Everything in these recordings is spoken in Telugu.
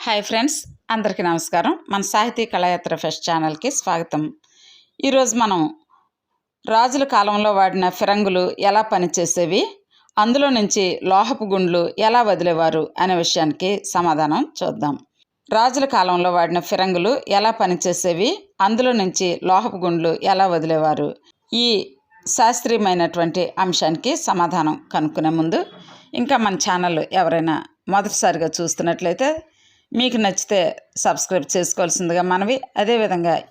హాయ్ ఫ్రెండ్స్ అందరికీ నమస్కారం. మన సాహితీ కళాయాత్ర ఫెస్ట్ ఛానల్కి స్వాగతం. ఈరోజు మనం రాజుల కాలంలో వాడిన ఫిరంగులు ఎలా పనిచేసేవి అందులో నుంచి లోహపు గుండ్లు ఎలా వదిలేవారు అనే విషయానికి సమాధానం చూద్దాం. రాజుల కాలంలో వాడిన ఫిరంగులు ఎలా పనిచేసేవి అందులో నుంచి లోహపు గుండ్లు ఎలా వదిలేవారు ఈ శాస్త్రీయమైనటువంటి అంశానికి సమాధానం కనుక్కునే ముందు ఇంకా మన ఛానల్ ఎవరైనా మొదటిసారిగా చూస్తున్నట్లయితే మీకు నచ్చితే సబ్స్క్రైబ్ చేసుకోవాల్సిందిగా మనవి. అదేవిధంగా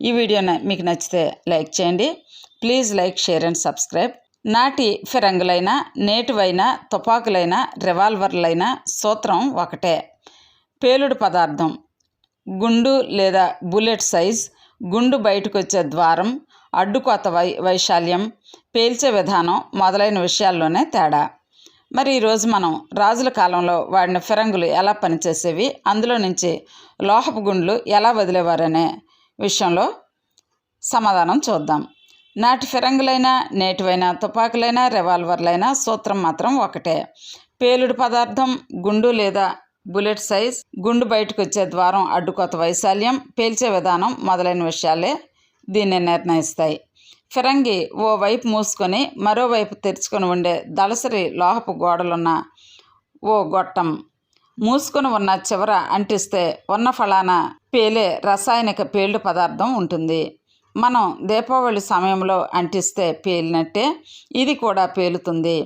ఈ వీడియోని మీకు నచ్చితే లైక్ చేయండి. Please like share and subscribe. నాటి ఫిరంగులైన నేటివైన తుపాకులైన రివాల్వర్లైన సూత్రం ఒకటే. పేలుడు పదార్థం. గుండు లేదా బుల్లెట్ సైజ్. గుండు బయటకు వచ్చే ద్వారం. అడ్డుకోత వై వైశాల్యం. పేల్చే విధానం మొదలైన విషయాల్లోనే తేడా. మరి ఈరోజు మనం రాజుల కాలంలో వాడిన ఫిరంగులు ఎలా పనిచేసేవి? అందులో నుంచి లోహపు గుండ్లు ఎలా వదిలేవారనే విషయంలో సమాధానం చూద్దాం. నాటి ఫిరంగులైనా నేటివైనా తుపాకులైనా రివాల్వర్లైనా సూత్రం మాత్రం ఒకటే. పేలుడు పదార్థం గుండు లేదా బుల్లెట్ సైజ్ గుండు బయటకు వచ్చే ద్వారం అడ్డుకోత వైశాల్యం పేల్చే విధానం మొదలైన విషయాలే దీన్ని నిర్ణయిస్తాయి. ఫిరంగి ఓ వైపు మూసుకొని మరోవైపు తెరుచుకొని ఉండే దళసరి లోహపు గోడలున్న ఓ గొట్టం. మూసుకొని ఉన్న చివర అంటిస్తే ఉన్న ఫలాన పేలే రసాయనిక పేలుడు పదార్థం ఉంటుంది. మనం దీపావళి సమయంలో అంటిస్తే పేలినట్టే ఇది కూడా పేలుతుంది.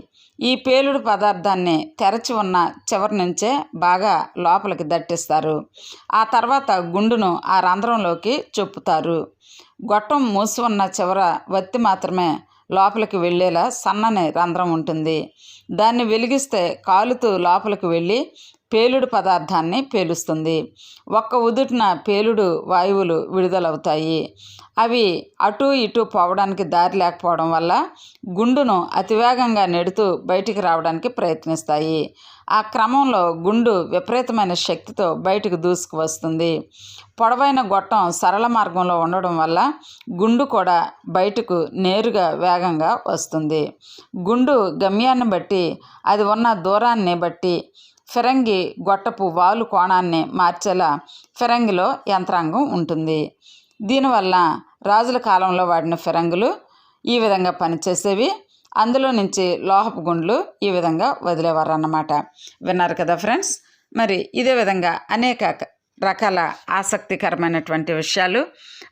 ఈ పేలుడు పదార్థాన్ని తెరచి ఉన్న చివరి నుంచే బాగా లోపలికి దట్టిస్తారు. ఆ తర్వాత గుండును ఆ రంధ్రంలోకి చొప్పుతారు. గొట్టం మూసి ఉన్న చివర వత్తి మాత్రమే లోపలికి వెళ్ళేలా సన్నని రంధ్రం ఉంటుంది. దాన్ని వెలిగిస్తే కాలుతూ లోపలికి వెళ్ళి పేలుడు పదార్థాన్ని పేలుస్తుంది. ఒక్క ఉదుటిన పేలుడు వాయువులు విడుదలవుతాయి. అవి అటు ఇటు పోవడానికి దారి లేకపోవడం వల్ల గుండును అతివేగంగా నెడుతూ బయటికి రావడానికి ప్రయత్నిస్తాయి. ఆ క్రమంలో గుండు విపరీతమైన శక్తితో బయటకు దూసుకు వస్తుంది పొడవైన గొట్టం సరళ మార్గంలో ఉండడం వల్ల గుండు కూడా బయటకు నేరుగా వేగంగా వస్తుంది. గుండు గమ్యాన్ని బట్టి అది ఉన్న దూరాన్ని బట్టి ఫిరంగి గొట్టపు వాలు కోణాన్ని మార్చేలా ఫిరంగిలో యంత్రాంగం ఉంటుంది. దీనివల్ల రాజుల కాలంలో వాడిన ఫిరంగులు ఈ విధంగా పనిచేసేవి. అందులో నుంచి లోహపు గుండ్లు ఈ విధంగా వదిలేవారు అన్నమాట విన్నారు కదా ఫ్రెండ్స్? మరి ఇదే విధంగా అనేక రకాల ఆసక్తికరమైనటువంటి విషయాలు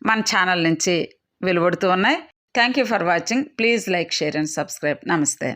మన ఛానల్ నుంచి వెలువడుతూ ఉన్నాయి. Thank you for watching please like share and subscribe నమస్తే.